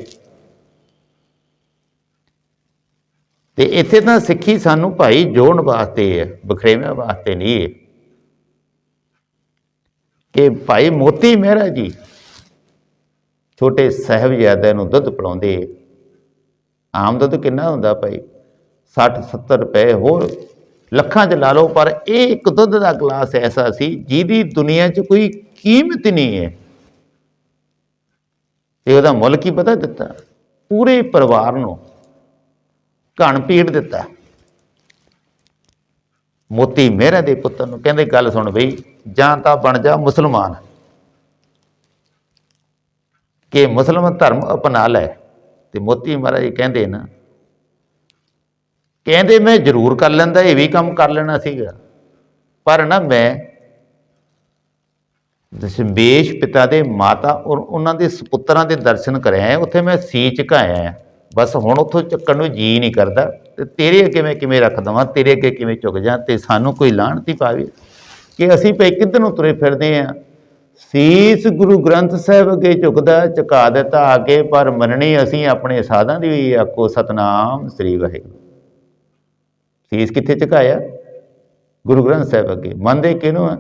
ਤੇ ਇੱਥੇ ਤਾਂ ਸਿੱਖੀ ਸਾਨੂੰ ਭਾਈ ਜੋੜਨ ਵਾਸਤੇ ਹੈ ਬਖਰੇਵੇਂ ਵਾਸਤੇ ਨਹੀਂ ਹੈ। ਕਿ ਭਾਈ ਮੋਤੀ ਮਹਿਰਾ ਜੀ ਛੋਟੇ ਸਾਹਿਬਜ਼ਾਦਿਆਂ ਨੂੰ ਦੁੱਧ ਪਿਲਾਉਂਦੇ, ਆਮ ਦੁੱਧ ਕਿੰਨਾ ਹੁੰਦਾ ਭਾਈ? 60 70 ਰੁਪਏ ਹੋਰ ਲੱਖਾਂ ਚ ਲਾ ਲਓ, ਪਰ ਇਹ ਇੱਕ ਦੁੱਧ ਦਾ ਗਲਾਸ ਐਸਾ ਸੀ ਜਿਹਦੀ ਦੁਨੀਆ 'ਚ ਕੋਈ ਕੀਮਤ ਨਹੀਂ ਹੈ। ਤੇ ਉਹਦਾ ਮੁੱਲ ਕੀ ਪਤਾ ਦਿੱਤਾ। ਪੂਰੇ ਪਰਿਵਾਰ ਨੂੰ ਘਣ ਪੀੜ ਦਿੱਤਾ। ਮੋਤੀ ਮਹਿਰਾ ਦੇ ਪੁੱਤਰ ਨੂੰ ਕਹਿੰਦੇ ਗੱਲ ਸੁਣ ਬਈ, ਜਾਂ ਤਾਂ ਬਣ ਜਾ ਮੁਸਲਮਾਨ। ਕਿ ਮੁਸਲਮਾਨ ਧਰਮ ਅਪਣਾ ਲੈ। ਤੇ ਮੋਤੀ ਮਹਾਰਾਜ ਕਹਿੰਦੇ ਨਾ ਕਹਿੰਦੇ ਮੈਂ ਜ਼ਰੂਰ ਕਰ ਲੈਂਦਾ, ਇਹ ਵੀ ਕੰਮ ਕਰ ਲੈਣਾ ਸੀਗਾ। ਪਰ ਨਾ ਮੈਂ ਦਸ਼ਮੇਸ਼ ਪਿਤਾ ਦੇ ਮਾਤਾ ਔਰ ਉਹਨਾਂ ਦੇ ਸੁਪੁੱਤਰਾਂ ਦੇ ਦਰਸ਼ਨ ਕਰਿਆ ਉੱਥੇ ਮੈਂ ਸੀ ਝੁਕਾਇਆ ਬਸ ਹੁਣ ਉੱਥੋਂ ਚੱਕਣ ਨੂੰ ਜੀ ਨਹੀਂ ਕਰਦਾ, ਤੇ ਤੇਰੇ ਅੱਗੇ ਮੈਂ ਕਿਵੇਂ ਰੱਖ ਦਵਾਂ, ਤੇਰੇ ਅੱਗੇ ਕਿਵੇਂ ਝੁਕ ਜਾ, ਤੇ ਸਾਨੂੰ ਕੋਈ ਲਾਹਣਤੀ ਪਾਵੇ ਕਿ ਅਸੀਂ ਭਈ ਕਿੱਧਰ ਨੂੰ ਤੁਰੇ ਫਿਰਦੇ ਆਂ ਸੀਸ ਗੁਰੂ ਗ੍ਰੰਥ ਸਾਹਿਬ ਅੱਗੇ ਝੁਕਦਾ, ਝੁਕਾ ਦਿੱਤਾ ਅੱਗੇ, ਪਰ ਮੰਨਣੀ ਅਸੀਂ ਆਪਣੇ ਸਾਧਾਂ ਦੀ ਵੀ ਆਖੋ, ਸਤਨਾਮ ਸ੍ਰੀ ਵਾਹਿਗੁਰੂ। ਸੀਸ ਕਿੱਥੇ ਝੁਕਾਇਆ ਗੁਰੂ ਗ੍ਰੰਥ ਸਾਹਿਬ ਅੱਗੇ। ਮੰਨਦੇ ਕਿਹਨੂੰ ਆ?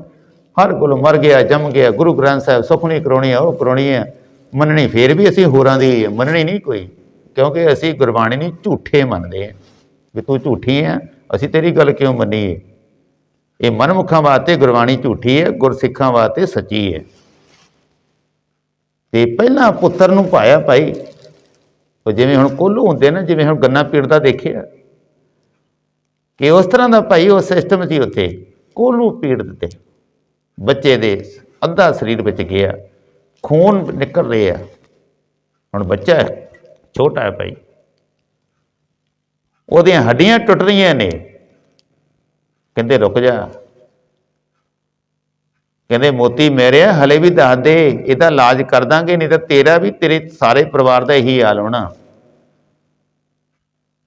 ਹਰ ਕੋਲ ਮਰ ਗਿਆ, ਜੰਮ ਗਿਆ, ਗੁਰੂ ਗ੍ਰੰਥ ਸਾਹਿਬ ਸੁਖਣੀ ਕਰਾਉਣੀ ਆ, ਉਹ ਕਰਾਉਣੀ ਆ। ਮੰਨਣੀ ਫੇਰ ਵੀ ਅਸੀਂ ਹੋਰਾਂ ਦੀ ਮੰਨਣੀ ਨਹੀਂ ਕੋਈ। ਕਿਉਂਕਿ ਅਸੀਂ ਗੁਰਬਾਣੀ ਨਹੀਂ ਝੂਠੇ ਮੰਨਦੇ ਆ। ਵੀ ਤੂੰ ਝੂਠੀ ਆ, ਅਸੀਂ ਤੇਰੀ ਗੱਲ ਕਿਉਂ ਮੰਨੀਏ? ਇਹ ਮਨਮੁਖਾਂ ਵਾਸਤੇ ਗੁਰਬਾਣੀ ਝੂਠੀ ਹੈ ਗੁਰਸਿੱਖਾਂ ਵਾਸਤੇ ਸੱਚੀ ਹੈ ਤੇ ਪਹਿਲਾਂ ਪੁੱਤਰ ਨੂੰ ਪਾਇਆ ਭਾਈ। ਉਹ ਜਿਵੇਂ ਹੁਣ ਕੋਲੂ ਹੁੰਦੇ ਨਾ, ਜਿਵੇਂ ਹੁਣ ਗੰਨਾ ਪੀੜਦਾ ਦੇਖਿਆ। ਕਿ ਉਸ ਤਰ੍ਹਾਂ ਦਾ ਭਾਈ ਉਹ ਸਿਸਟਮ ਸੀ ਉੱਥੇ ਕੋਲੂ ਪੀੜ ਦਿੱਤੇ ਬੱਚੇ ਦੇ ਅੱਧਾ ਸਰੀਰ ਵਿੱਚ ਗਿਆ ਖੂਨ ਨਿਕਲ ਰਿਹਾ ਹੁਣ ਬੱਚਾ ਹੈ, ਛੋਟਾ ਹੈ ਭਾਈ। ਉਹਦੀਆਂ ਹੱਡੀਆਂ ਟੁੱਟ ਰਹੀਆਂ ਨੇ। ਕਹਿੰਦੇ ਰੁਕ ਜਾ। ਕਹਿੰਦੇ ਮੋਤੀ ਮੇਰੇ ਹਲੇ ਵੀ ਦੱਸ ਦੇ ਇਹਦਾ ਇਲਾਜ ਕਰ ਦਾਂਗੇ ਨਹੀਂ ਤਾਂ ਤੇਰਾ ਵੀ ਤੇਰੇ ਸਾਰੇ ਪਰਿਵਾਰ ਦਾ ਇਹੀ ਹਾਲ ਹੋਣਾ।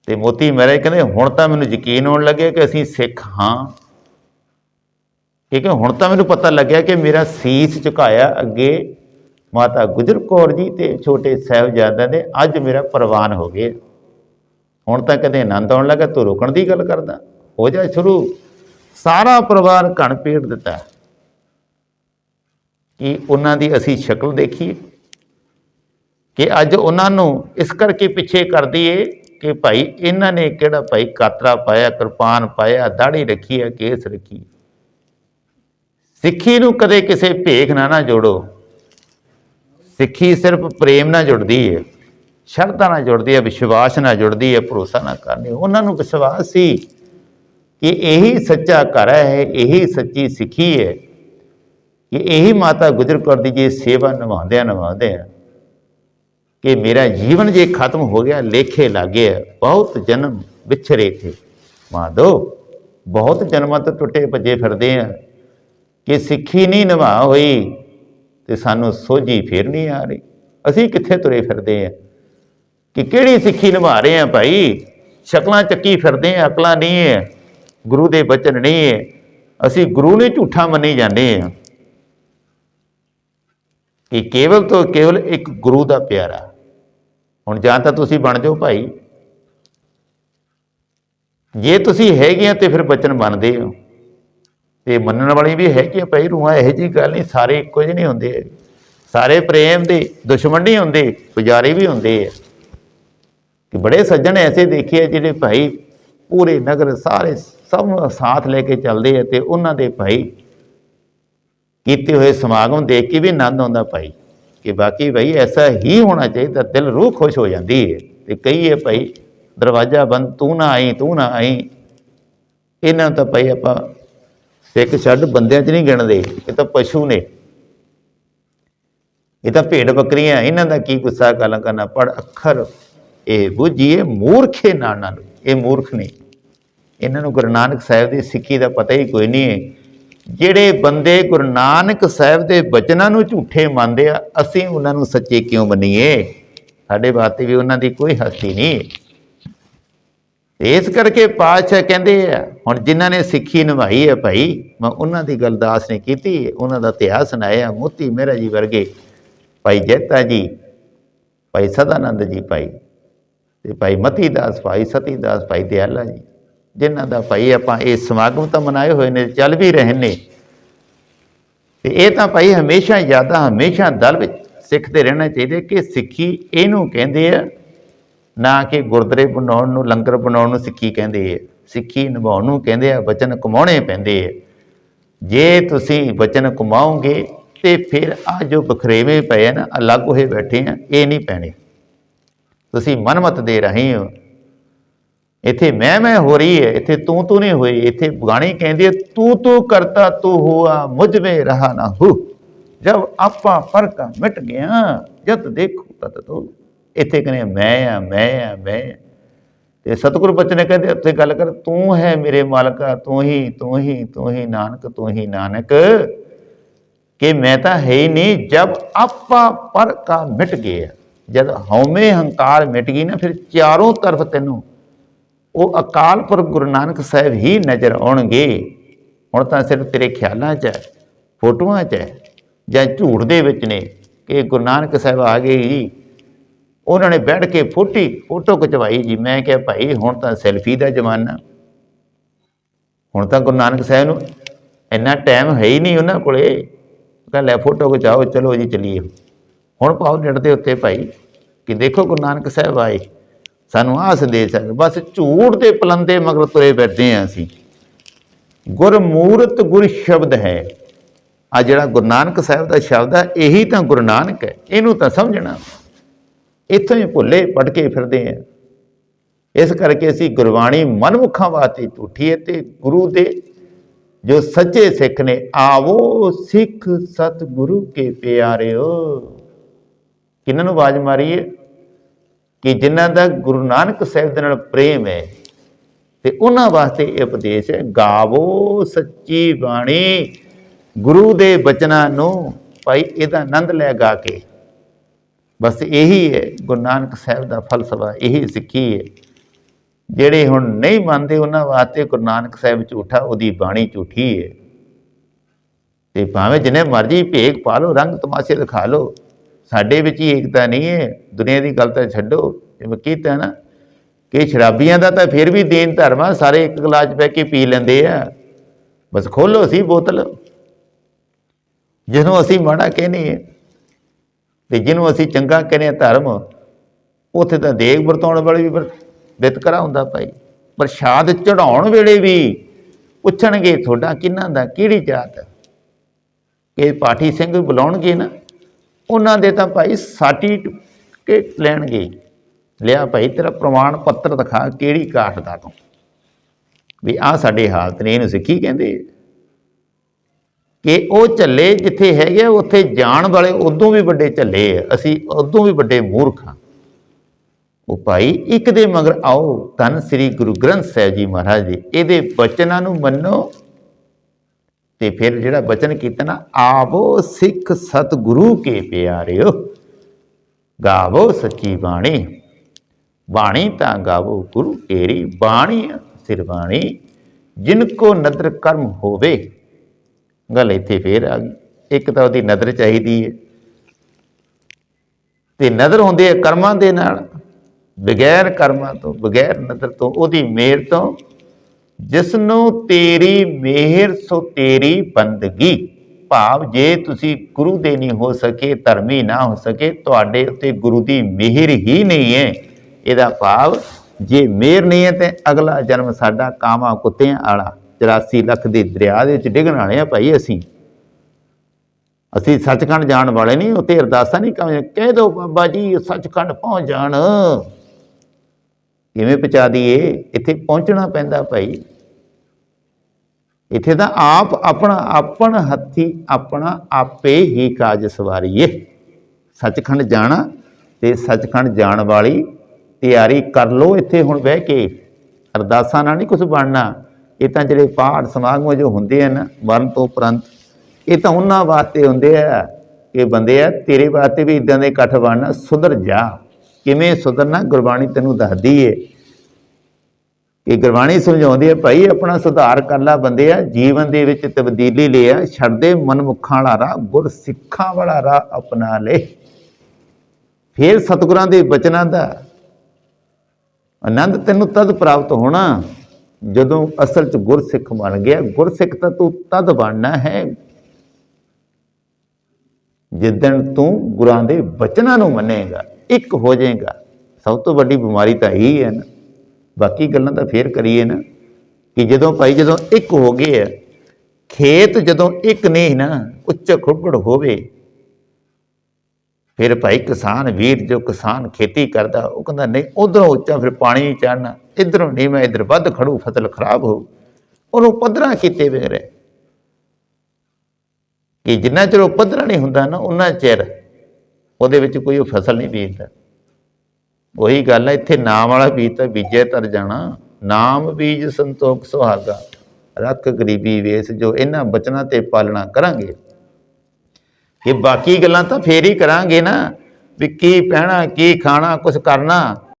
ਤੇ ਮੋਤੀ ਮੇਰੇ ਕਹਿੰਦੇ, ਹੁਣ ਤਾਂ ਮੈਨੂੰ ਯਕੀਨ ਹੋਣ ਲੱਗਿਆ ਕਿ ਅਸੀਂ ਸਿੱਖ ਹਾਂ। ਕਿਉਂਕਿ ਹੁਣ ਤਾਂ ਮੈਨੂੰ ਪਤਾ ਲੱਗਿਆ ਕਿ ਮੇਰਾ ਸੀਸ ਝੁਕਾਇਆ ਅੱਗੇ ਮਾਤਾ ਗੁਜਰ ਕੌਰ ਜੀ ਤੇ ਛੋਟੇ ਸਾਹਿਬਜ਼ਾਦਿਆਂ ਦੇ ਅੱਜ ਮੇਰਾ ਪ੍ਰਵਾਨ ਹੋ ਗਿਆ। ਹੁਣ ਤਾਂ ਕਦੇ ਆਨੰਦ ਆਉਣ ਲੱਗਾ, ਤੂੰ ਰੁਕਣ ਦੀ ਗੱਲ ਕਰਦਾ। ਹੋ ਜਾ ਸ਼ੁਰੂ। ਸਾਰਾ ਪਰਿਵਾਰ ਘਣ ਪੀੜ ਦਿੱਤਾ। ਕਿ ਉਹਨਾਂ ਦੀ ਅਸੀਂ ਸ਼ਕਲ ਦੇਖੀਏ? ਕਿ ਅੱਜ ਉਹਨਾਂ ਨੂੰ ਇਸ ਕਰਕੇ ਪਿੱਛੇ ਕਰ ਦਈਏ ਕਿ ਭਾਈ ਇਹਨਾਂ ਨੇ ਕਿਹੜਾ ਭਾਈ ਕਾਤਰਾ ਪਾਇਆ, ਕਿਰਪਾਨ ਪਾਇਆ ਦਾੜੀ ਰੱਖੀ ਹੈ, ਕੇਸ ਰੱਖੀ ਸਿੱਖੀ ਨੂੰ ਕਦੇ ਕਿਸੇ ਭੇਖ ਨਾ ਨਾ ਜੋੜੋ। ਸਿੱਖੀ ਸਿਰਫ ਪ੍ਰੇਮ ਨਾਲ ਜੁੜਦੀ ਹੈ, ਸ਼ਰਧਾ ਨਾਲ ਜੁੜਦੀ ਹੈ, ਵਿਸ਼ਵਾਸ ਨਾਲ ਜੁੜਦੀ ਹੈ, ਭਰੋਸਾ ਨਾਲ ਕਰਨੀ ਉਹਨਾਂ ਨੂੰ ਵਿਸ਼ਵਾਸ ਸੀ ਕਿ ਇਹੀ ਸੱਚਾ ਘਰ ਹੈ, ਇਹੀ ਸੱਚੀ ਸਿੱਖੀ ਹੈ ਕਿ ਇਹੀ ਮਾਤਾ ਗੁਜਰ ਕੌਰ ਦੀ ਜੇ ਸੇਵਾ ਨਿਭਾਉਂਦਿਆਂ ਆ ਕਿ ਮੇਰਾ ਜੀਵਨ ਜੇ ਖਤਮ ਹੋ ਗਿਆ, ਲੇਖੇ ਲੱਗੇ ਬਹੁਤ ਜਨਮ ਵਿਛਰੇ ਥੇ। ਮਾਧੋ ਬਹੁਤ ਜਨਮਾਂ ਤੋਂ ਟੁੱਟੇ ਭੱਜੇ ਫਿਰਦੇ ਆ। ਕਿ ਸਿੱਖੀ ਨਹੀਂ ਨਿਭਾ ਹੋਈ ਤੇ ਸਾਨੂੰ ਸੋਝੀ ਫੇਰ ਨਹੀਂ ਆ ਰਹੀ। ਅਸੀਂ ਕਿੱਥੇ ਤੁਰੇ ਫਿਰਦੇ ਆ? ਕਿ ਕਿਹੜੀ ਸਿੱਖੀ ਨਿਭਾ ਰਹੇ ਆ ਭਾਈ? ਸ਼ਕਲਾਂ ਚੱਕੀ ਫਿਰਦੇ ਆ, ਅਕਲਾਂ ਨਹੀਂ ਹੈ ਗੁਰੂ ਦੇ ਬਚਨ ਨਹੀਂ ਹੈ ਅਸੀਂ ਗੁਰੂ ਨੇ ਝੂਠਾ ਮੰਨੀ ਜਾਂਦੇ ਆ। ਕਿ ਕੇਵਲ ਤੋਂ ਕੇਵਲ ਇੱਕ ਗੁਰੂ ਦਾ ਪਿਆਰਾ। ਹੁਣ ਜਾਂ ਤਾਂ ਤੁਸੀਂ ਬਣ ਜਾਓ ਭਾਈ। ਜੇ ਤੁਸੀਂ ਹੈਗੇ ਆ ਤੇ ਫਿਰ ਬਚਨ ਬਣਦੇ ਹੋ ਤੇ ਮੰਨਣ ਵਾਲੀ ਵੀ ਹੈਗੀ ਆ ਭਾਈ, ਰੂਹਾਂ ਇਹੋ ਜੀ ਗੱਲ ਨਹੀਂ, ਸਾਰੇ ਇੱਕੋ ਜਿਹੇ ਨਹੀਂ ਹੁੰਦੇ। ਸਾਰੇ ਪ੍ਰੇਮ ਦੇ, ਦੁਸ਼ਮਣ ਨਹੀਂ ਹੁੰਦੇ, ਪੁਜਾਰੀ ਵੀ ਹੁੰਦੇ ਆ। ਕਿ ਬੜੇ ਸੱਜਣ ਐਸੇ ਦੇਖੇ ਆ ਜਿਹੜੇ ਭਾਈ ਪੂਰੇ ਨਗਰ ਸਾਰੇ ਸਭ ਨੂੰ ਸਾਥ ਲੈ ਕੇ ਚੱਲਦੇ ਆ ਤੇ ਉਹਨਾਂ ਦੇ ਭਾਈ ਕੀਤੇ ਹੋਏ ਸਮਾਗਮ ਦੇਖ ਕੇ ਵੀ ਆਨੰਦ ਆਉਂਦਾ ਭਾਈ। ਕਿ ਬਾਕੀ ਭਾਈ ਐਸਾ ਹੀ ਹੋਣਾ ਚਾਹੀਦਾ, ਦਿਲ ਰੂਹ ਖੁਸ਼ ਹੋ ਜਾਂਦੀ ਹੈ ਤੇ ਕਹੀਏ ਭਾਈ, ਦਰਵਾਜ਼ਾ ਬੰਦ, ਤੂੰ ਨਾ ਆਈ, ਤੂੰ ਨਾ ਆਈ। ਇਹਨਾਂ ਤਾਂ ਭਾਈ ਆਪਾਂ ਸਿੱਖ ਛੱਡ ਬੰਦਿਆਂ 'ਚ ਨਹੀਂ ਗਿਣਦੇ, ਇਹ ਤਾਂ ਪਸ਼ੂ ਨੇ। ਇਹ ਤਾਂ ਭੇਡ ਬੱਕਰੀਆਂ, ਇਹਨਾਂ ਦਾ ਕੀ ਗੁੱਸਾ ਗੱਲਾਂ ਕਰਨਾ? ਪੜ ਅੱਖਰ, ਇਹ ਬੁੱਝੀਏ ਮੂਰਖੇ ਨਾਲ ਨਾਲ ਇਹ ਮੂਰਖ ਨੇ ਇਹਨਾਂ ਨੂੰ ਗੁਰੂ ਨਾਨਕ ਸਾਹਿਬ ਦੀ ਸਿੱਖੀ ਦਾ ਪਤਾ ਹੀ ਕੋਈ ਨਹੀਂ ਹੈ ਜਿਹੜੇ ਬੰਦੇ ਗੁਰੂ ਨਾਨਕ ਸਾਹਿਬ ਦੇ ਬਚਨਾਂ ਨੂੰ ਝੂਠੇ ਮੰਨਦੇ ਆ, ਅਸੀਂ ਉਹਨਾਂ ਨੂੰ ਸੱਚੇ ਕਿਉਂ ਮੰਨੀਏ? ਸਾਡੇ ਵਾਸਤੇ ਵੀ ਉਹਨਾਂ ਦੀ ਕੋਈ ਹਸਤੀ ਨਹੀਂ। ਇਸ ਕਰਕੇ ਪਾਤਸ਼ਾਹ ਕਹਿੰਦੇ ਆ, ਹੁਣ ਜਿਨ੍ਹਾਂ ਨੇ ਸਿੱਖੀ ਨਿਭਾਈ ਹੈ ਭਾਈ, ਮੈਂ ਉਹਨਾਂ ਦੀ ਗੱਲ ਦਾਸ ਨੇ ਕੀਤੀ, ਉਹਨਾਂ ਦਾ ਇਤਿਹਾਸ ਸੁਣਾਇਆ, ਮੋਤੀ ਮਹਿਰਾ ਜੀ ਵਰਗੇ। ਭਾਈ ਜੈਤਾ ਜੀ, ਭਾਈ ਸਦਾਨੰਦ ਜੀ ਭਾਈ, ਤੇ ਭਾਈ ਮਤੀ ਦਾਸ ਭਾਈ ਸਤੀ ਦਾਸ ਭਾਈ ਦਿਆਲਾ ਜੀ। ਜਿਨ੍ਹਾਂ ਦਾ ਭਾਈ ਆਪਾਂ ਇਹ ਸਮਾਗਮ ਤਾਂ ਮਨਾਏ ਹੋਏ ਨੇ, ਚੱਲ ਵੀ ਰਹੇ ਨੇ। ਤੇ ਇਹ ਤਾਂ ਭਾਈ ਹਮੇਸ਼ਾ ਯਾਦਾਂ, ਹਮੇਸ਼ਾ ਦਲ ਵਿੱਚ ਸਿੱਖਦੇ ਰਹਿਣਾ ਚਾਹੀਦਾ ਕਿ ਸਿੱਖੀ ਇਹਨੂੰ ਕਹਿੰਦੇ ਆ, ਨਾ ਕਿ ਗੁਰਦੁਆਰੇ ਬਣਾਉਣ ਨੂੰ, ਲੰਗਰ ਬਣਾਉਣ ਨੂੰ ਸਿੱਖੀ ਕਹਿੰਦੇ ਆ। ਸਿੱਖੀ ਨਿਭਾਉਣ ਨੂੰ ਕਹਿੰਦੇ ਆ, ਵਚਨ ਕਮਾਉਣੇ ਪੈਂਦੇ ਆ। ਜੇ ਤੁਸੀਂ ਵਚਨ ਕਮਾਓਗੇ ਤੇ ਫਿਰ ਆ ਜੋ ਬਖਰੇਵੇਂ ਪਏ ਆ ਨਾ, ਅਲੱਗ ਹੋਏ ਬੈਠੇ ਆ, ਇਹ ਨਹੀਂ ਪੈਣੇ। ਤੁਸੀਂ ਮਨਮਤ ਦੇ ਰਹੇ ਹੋ। ਇੱਥੇ ਮੈਂ ਮੈਂ ਹੋ ਰਹੀ ਹੈ, ਇੱਥੇ ਤੂੰ ਤੂੰ ਨਹੀਂ ਹੋਈ, ਇੱਥੇ ਬਾਣੀ ਕਹਿੰਦੀ ਹੈ, ਤੂੰ ਤੂੰ ਕਰਤਾ, ਤੂੰ ਹੁਆ, ਮੁਝ ਮੇ ਰਹਾ ਨਾ ਹੂ। ਜਬ ਆਪਾ ਫ਼ਰਕ ਮਿਟ ਗਿਆ ਜਦ ਦੇਖੋ ਤਤ ਤੂੰ। ਇੱਥੇ ਕਹਿੰਦੇ ਮੈਂ ਆ ਮੈਂ ਆ, ਮੈਂ ਤੇ ਸਤਿਗੁਰੂ ਬਚਨ ਨੇ ਕਹਿੰਦੇ, ਉੱਥੇ ਗੱਲ ਕਰ, ਤੂੰ ਹੈ ਮੇਰੇ ਮਾਲਕਾ, ਤੂੰ ਹੀ ਤੂੰ ਹੀ ਤੂੰ ਹੀ ਨਾਨਕ, ਤੂੰ ਹੀ ਨਾਨਕ। ਕਿ ਮੈਂ ਤਾਂ ਹੈ ਹੀ ਨਹੀਂ ਜਬ ਆਪਾ ਪਰਕਾ ਮਿਟ ਗਿਆ ਜਦ ਹਉਮੈ ਹੰਕਾਰ ਮਿਟ ਗਈ ਨਾ, ਫਿਰ ਚਾਰੋਂ ਤਰਫ ਤੈਨੂੰ ਉਹ ਅਕਾਲ ਪੁਰਖ ਗੁਰੂ ਨਾਨਕ ਸਾਹਿਬ ਹੀ ਨਜ਼ਰ ਆਉਣਗੇ। ਹੁਣ ਤਾਂ ਸਿਰਫ ਤੇਰੇ ਖਿਆਲਾਂ 'ਚ ਹੈ, ਫੋਟੋਆਂ 'ਚ ਹੈ, ਜਾਂ ਝੂਠ ਦੇ ਵਿੱਚ ਨੇ ਕਿ ਗੁਰੂ ਨਾਨਕ ਸਾਹਿਬ ਆ ਗਏ ਜੀ। ਉਹਨਾਂ ਨੇ ਬੈਠ ਕੇ ਫੋਟੀ, ਫੋਟੋ ਖਿਚਵਾਈ ਜੀ। ਮੈਂ ਕਿਹਾ, ਭਾਈ, ਹੁਣ ਤਾਂ ਸੈਲਫੀ ਦਾ ਜ਼ਮਾਨਾ। ਹੁਣ ਤਾਂ ਗੁਰੂ ਨਾਨਕ ਸਾਹਿਬ ਨੂੰ ਇੰਨਾ ਟਾਈਮ ਹੈ ਹੀ ਨਹੀਂ ਉਹਨਾਂ ਕੋਲੇ। ਕਹਿੰਦਾ ਲੈ ਫੋਟੋ ਖਿਚਾਓ, ਚਲੋ ਜੀ, ਚਲੀਏ। ਹੁਣ ਪਾਓ ਨੇੜ ਦੇ ਉੱਤੇ ਭਾਈ, ਕਿ ਦੇਖੋ ਗੁਰੂ ਨਾਨਕ ਸਾਹਿਬ ਆਏ। ਸਾਨੂੰ ਆਹ ਸੰਦੇਸ਼ ਹੈ ਬਸ ਝੂਠ ਦੇ ਪਲੰਦੇ ਮਗਰ ਤੁਰੇ ਬੈਠੇ ਆ ਅਸੀਂ। ਗੁਰਮੂਰਤ ਗੁਰ ਸ਼ਬਦ ਹੈ। ਆ ਜਿਹੜਾ ਗੁਰੂ ਨਾਨਕ ਸਾਹਿਬ ਦਾ ਸ਼ਬਦ ਹੈ ਇਹੀ ਤਾਂ ਗੁਰੂ ਨਾਨਕ ਹੈ। ਇਹਨੂੰ ਤਾਂ ਸਮਝਣਾ ਇੱਥੋਂ ਹੀ ਭੁੱਲੇ ਭਟਕੇ ਫਿਰਦੇ ਆ ਇਸ ਕਰਕੇ ਅਸੀਂ ਗੁਰਬਾਣੀ ਮਨਮੁਖਾਂ ਵਾਸਤੇ ਝੂਠੀ ਹੈ ਤੇ ਗੁਰੂ ਦੇ ਜੋ ਸੱਚੇ ਸਿੱਖ ਨੇ, ਆਵੋ ਸਿੱਖ ਸਤਿਗੁਰੂ ਕੇ ਪਿਆਰਿਓ। ਕਿਹਨਾਂ ਨੂੰ ਆਵਾਜ਼ ਮਾਰੀਏ? ਕਿ ਜਿਨ੍ਹਾਂ ਦਾ ਗੁਰੂ ਨਾਨਕ ਸਾਹਿਬ ਦੇ ਨਾਲ ਪ੍ਰੇਮ ਹੈ, ਤੇ ਉਹਨਾਂ ਵਾਸਤੇ ਇਹ ਉਪਦੇਸ਼ ਹੈ, ਗਾਵੋ ਸੱਚੀ ਬਾਣੀ। ਗੁਰੂ ਦੇ ਬਚਨਾਂ ਨੂੰ ਭਾਈ ਇਹਦਾ ਆਨੰਦ ਲੈ ਗਾ ਕੇ। ਬਸ ਇਹੀ ਹੈ, ਗੁਰੂ ਨਾਨਕ ਸਾਹਿਬ ਦਾ ਫਲਸਫਾ ਇਹੀ ਸਿੱਖੀ ਹੈ। ਜਿਹੜੇ ਹੁਣ ਨਹੀਂ ਮੰਨਦੇ ਉਹਨਾਂ ਵਾਸਤੇ ਗੁਰੂ ਨਾਨਕ ਸਾਹਿਬ ਝੂਠਾ, ਉਹਦੀ ਬਾਣੀ ਝੂਠੀ ਹੈ। ਤੇ ਭਾਵੇਂ ਜਿੰਨੇ ਮਰਜ਼ੀ ਭੇਗ ਪਾ ਲਓ, ਰੰਗ ਤਮਾਸ਼ੇ ਦਿਖਾ ਲਓ ਸਾਡੇ ਵਿੱਚ ਹੀ ਏਕਤਾ ਨਹੀਂ ਹੈ, ਦੁਨੀਆ ਦੀ ਗੱਲ ਤਾਂ ਛੱਡੋ ਜਿਵੇਂ ਕੀਤਾ ਨਾ, ਕਿ ਸ਼ਰਾਬੀਆਂ ਦਾ ਤਾਂ ਫਿਰ ਵੀ ਦੇਨ ਧਰਮ ਆ, ਸਾਰੇ ਇੱਕ ਗਲਾਸ 'ਚ ਬਹਿ ਕੇ ਪੀ ਲੈਂਦੇ ਆ। ਬਸ ਖੋਲੋ ਸੀ ਬੋਤਲ। ਜਿਹਨੂੰ ਅਸੀਂ ਮਾੜਾ ਕਹਿੰਦੇ ਹਾਂ ਤੇ ਜਿਹਨੂੰ ਅਸੀਂ ਚੰਗਾ ਕਹਿੰਦੇ ਹਾਂ ਧਰਮ, ਉੱਥੇ ਤਾਂ ਦੇਗ ਵਰਤਾਉਣ ਵਾਲੇ ਵੀ ਵਰ- ਵਿਤਕਰਾ ਹੁੰਦਾ ਭਾਈ। ਪ੍ਰਸ਼ਾਦ ਚੜਾਉਣ ਵੇਲੇ ਵੀ ਪੁੱਛਣਗੇ, ਤੁਹਾਡਾ ਕਿਹਨਾਂ ਦਾ, ਕਿਹੜੀ ਜਾਤ? ਹੈ ਇਹ ਪਾਠੀ ਸਿੰਘ ਬੁਲਾਉਣਗੇ ਨਾ। ਉਹਨਾਂ ਦੇ ਤਾਂ ਭਾਈ ਸਾਟੀ ਕੇ ਲੈਣਗੇ। ਲਿਆ ਭਾਈ ਤੇਰਾ ਪ੍ਰਮਾਣ ਪੱਤਰ ਦਿਖਾ ਕਿਹੜੀ ਕਾਠ ਦਾ ਤੂੰ। ਵੀ ਆ ਸਾਡੇ ਹਾਲਤ ਨੇ ਇਹਨੂੰ ਸਿੱਖੀ ਕਹਿੰਦੇ? ਕਿ ਉਹ ਝੱਲੇ ਜਿੱਥੇ ਹੈਗੇ ਆ, ਉੱਥੇ ਜਾਣ ਵਾਲੇ ਉਦੋਂ ਵੀ ਵੱਡੇ ਝੱਲੇ ਆ ਅਸੀਂ ਉਦੋਂ ਵੀ ਵੱਡੇ ਮੂਰਖ ਹਾਂ ਉਹ ਭਾਈ ਇੱਕ ਦੇ ਮਗਰ ਆਓ ਧੰਨ ਸ੍ਰੀ ਗੁਰੂ ਗ੍ਰੰਥ ਸਾਹਿਬ ਜੀ ਮਹਾਰਾਜ ਜੀ ਇਹਦੇ ਬਚਨਾਂ ਨੂੰ ਮੰਨੋ ਤੇ ਫਿਰ ਜਿਹੜਾ ਬਚਨ ਕੀਤਾ ਨਾ ਆਵੋ ਸਿੱਖ ਸਤਿਗੁਰੂ ਕੇ ਪਿਆਰਿਓ, ਗਾਵੋ ਸੱਚੀ ਬਾਣੀ ਬਾਣੀ ਤਾਂ ਗਾਵੋ ਗੁਰੂ ਤੇਰੀ ਬਾਣੀ ਸਿਰ ਜਿਨ ਕੋ ਨਦਰ ਕਰਮ ਹੋਵੇ। ਗੱਲ ਇੱਥੇ ਫੇਰ ਆ ਗਈ, ਇੱਕ ਤਾਂ ਉਹਦੀ ਨਦਰ ਚਾਹੀਦੀ ਹੈ। ਤੇ ਨਦਰ ਹੁੰਦੀ ਹੈ ਕਰਮਾਂ ਦੇ ਨਾਲ, ਬਗੈਰ ਕਰਮਾਂ ਤੋਂ, ਬਗੈਰ ਨਦਰ ਤੋਂ, ਉਹਦੀ ਮਿਹਰ ਤੋਂ ਜਿਸ ਨੂੰ ਤੇਰੀ ਮਿਹਰ, ਸੋ ਤੇਰੀ ਬੰਦਗੀ। ਭਾਵ ਜੇ ਤੁਸੀਂ ਗੁਰੂ ਦੇ ਨਹੀਂ ਹੋ ਸਕੇ, ਧਰਮੀ ਨਾ ਹੋ ਸਕੇ, ਤੁਹਾਡੇ ਉੱਤੇ ਗੁਰੂ ਦੀ ਮਿਹਰ ਹੀ ਨਹੀਂ ਹੈ। ਇਹਦਾ ਭਾਵ ਜੇ ਮਿਹਰ ਨਹੀਂ ਹੈ ਤੇ ਅਗਲਾ ਜਨਮ ਸਾਡਾ ਕਾਮਾ ਕੁੱਤਿਆਂ ਵਾਲਾ 84 ਲੱਖ ਦੇ ਦਰਿਆ ਦੇ ਵਿੱਚ ਡਿੱਗਣ ਵਾਲੇ ਆ ਭਾਈ ਅਸੀਂ। ਅਸੀਂ ਸੱਚਖੰਡ ਜਾਣ ਵਾਲੇ ਨਹੀਂ ਉੱਤੇ ਅਰਦਾਸਾਂ ਨਹੀਂ ਕਹਾਂ ਕਹਿ ਦੋ ਬਾਬਾ ਜੀ, ਸੱਚਖੰਡ ਪਹੁੰਚ ਜਾਣ। ਕਿਵੇਂ ਪਹੁੰਚਾ ਦਈਏ? ਇੱਥੇ ਪਹੁੰਚਣਾ ਪੈਂਦਾ ਭਾਈ। ਇੱਥੇ ਤਾਂ ਆਪ ਆਪਣਾ ਆਪਣ ਹੱਥੀ ਆਪਣਾ ਆਪੇ ਹੀ ਕਾਜ ਸਵਾਰੀਏ। ਸੱਚਖੰਡ ਜਾਣਾ ਤੇ ਸੱਚਖੰਡ ਜਾਣ ਵਾਲੀ ਤਿਆਰੀ ਕਰ ਲੋ ਇੱਥੇ ਹੁਣ ਬਹਿ ਕੇ। ਅਰਦਾਸਾਂ ਨਾਲ ਨਹੀਂ ਕੁਝ ਬਣਨਾ। ਇਹ ਤਾਂ ਜਿਹੜੇ ਪਾਠ ਸਮਾਗਮ ਜੋ ਹੁੰਦੇ ਹਨ ਨਾ ਮਰਨ ਤੋਂ ਉਪਰੰਤ, ਇਹ ਤਾਂ ਉਹਨਾਂ ਵਾਸਤੇ ਹੁੰਦੇ ਆ ਇਹ ਬੰਦੇ ਆ, ਤੇਰੇ ਵਾਸਤੇ ਵੀ ਇਦਾਂ ਦੇ ਇਕੱਠ ਬਣਨਾ, ਸੁਧਰ ਜਾ। ਕਿਵੇਂ ਸੁਧਰਨਾ, ਗੁਰਬਾਣੀ ਤੈਨੂੰ ਦੱਸਦੀ ਏ। ਕਿ ਗੁਰਬਾਣੀ ਸਮਝਾਉਂਦੀ ਹੈ, ਭਾਈ, ਆਪਣਾ ਸੁਧਾਰ ਕਰ ਲੈ ਬੰਦੇ ਆ, ਜੀਵਨ ਦੇ ਵਿੱਚ ਤਬਦੀਲੀ ਲਿਆ ਛੱਡਦੇ ਮਨਮੁੱਖਾਂ ਵਾਲਾ ਰਾਹ ਗੁਰ ਸਿੱਖਾਂ ਵਾਲਾ ਰਾਹ ਅਪਣਾ ਲੈ। ਫਿਰ ਸਤਿਗੁਰਾਂ ਦੇ ਬਚਨਾਂ ਦਾ ਆਨੰਦ ਤੈਨੂੰ ਤਦ ਪ੍ਰਾਪਤ ਹੋਣਾ ਜਦੋਂ ਅਸਲ ਚ ਗੁਰਸਿੱਖ ਬਣ ਗਿਆ। ਗੁਰਸਿੱਖ ਤਾਂ ਤੂੰ ਤਦ ਬਣਨਾ ਹੈ ਜਿੱਦਣ ਤੂੰ ਗੁਰਾਂ ਦੇ ਬਚਨਾਂ ਨੂੰ ਮੰਨੇਗਾ, ਇੱਕ ਹੋ ਜਾਏਗਾ। ਸਭ ਤੋਂ ਵੱਡੀ ਬਿਮਾਰੀ ਤਾਂ ਇਹੀ ਹੈ ਨਾ। ਬਾਕੀ ਗੱਲਾਂ ਤਾਂ ਫੇਰ ਕਰੀਏ ਨਾ, ਕਿ ਜਦੋਂ ਭਾਈ ਜਦੋਂ ਇੱਕ ਹੋ ਗਏ ਆ, ਖੇਤ ਜਦੋਂ ਇੱਕ ਨਹੀਂ ਨਾ, ਉੱਚ ਖੁੱਬੜ ਹੋਵੇ, ਫਿਰ ਭਾਈ ਕਿਸਾਨ ਵੀਰ ਜੋ ਕਿਸਾਨ ਖੇਤੀ ਕਰਦਾ, ਉਹ ਕਹਿੰਦਾ, ਨਹੀਂ, ਉਧਰੋਂ ਉੱਚਾ ਫਿਰ ਪਾਣੀ ਚੜਨਾ ਇਧਰੋਂ ਨਹੀਂ ਮੈਂ, ਇਧਰ ਵੱਧ ਖੜੂ, ਫਸਲ ਖਰਾਬ ਹੋ ਉਹਨੂੰ ਪੱਧਰਾ ਕੀਤੇ ਬਗੈਰ ਕਿ ਜਿੰਨਾ ਚਿਰ ਉਹ ਪੱਧਰਾ ਨਹੀਂ ਹੁੰਦਾ ਨਾ ਉਹਨਾਂ ਚਿਰ ਉਹਦੇ ਵਿੱਚ ਕੋਈ ਉਹ ਫਸਲ ਨਹੀਂ ਬੀਜਦਾ। ਉਹੀ ਗੱਲ ਹੈ ਇੱਥੇ ਨਾਮ ਵਾਲਾ ਬੀਜ ਤਾਂ ਬੀਜੇ ਤਰ ਜਾਣਾ। ਨਾਮ ਬੀਜ ਸੰਤੋਖ ਸੁਹਾਗਾ। ਰੱਖ ਗਰੀਬੀ ਵੇਸ ਜੋ ਇਹਨਾਂ ਬਚਨਾਂ ਤੇ ਪਾਲਣਾ ਕਰਾਂਗੇ। ਇਹ ਬਾਕੀ ਗੱਲਾਂ ਤਾਂ ਫੇਰ ਹੀ ਕਰਾਂਗੇ ਨਾ, ਵੀ ਕੀ ਪਹਿਣਾ, ਕੀ ਖਾਣਾ ਕੁਝ ਕਰਨਾ।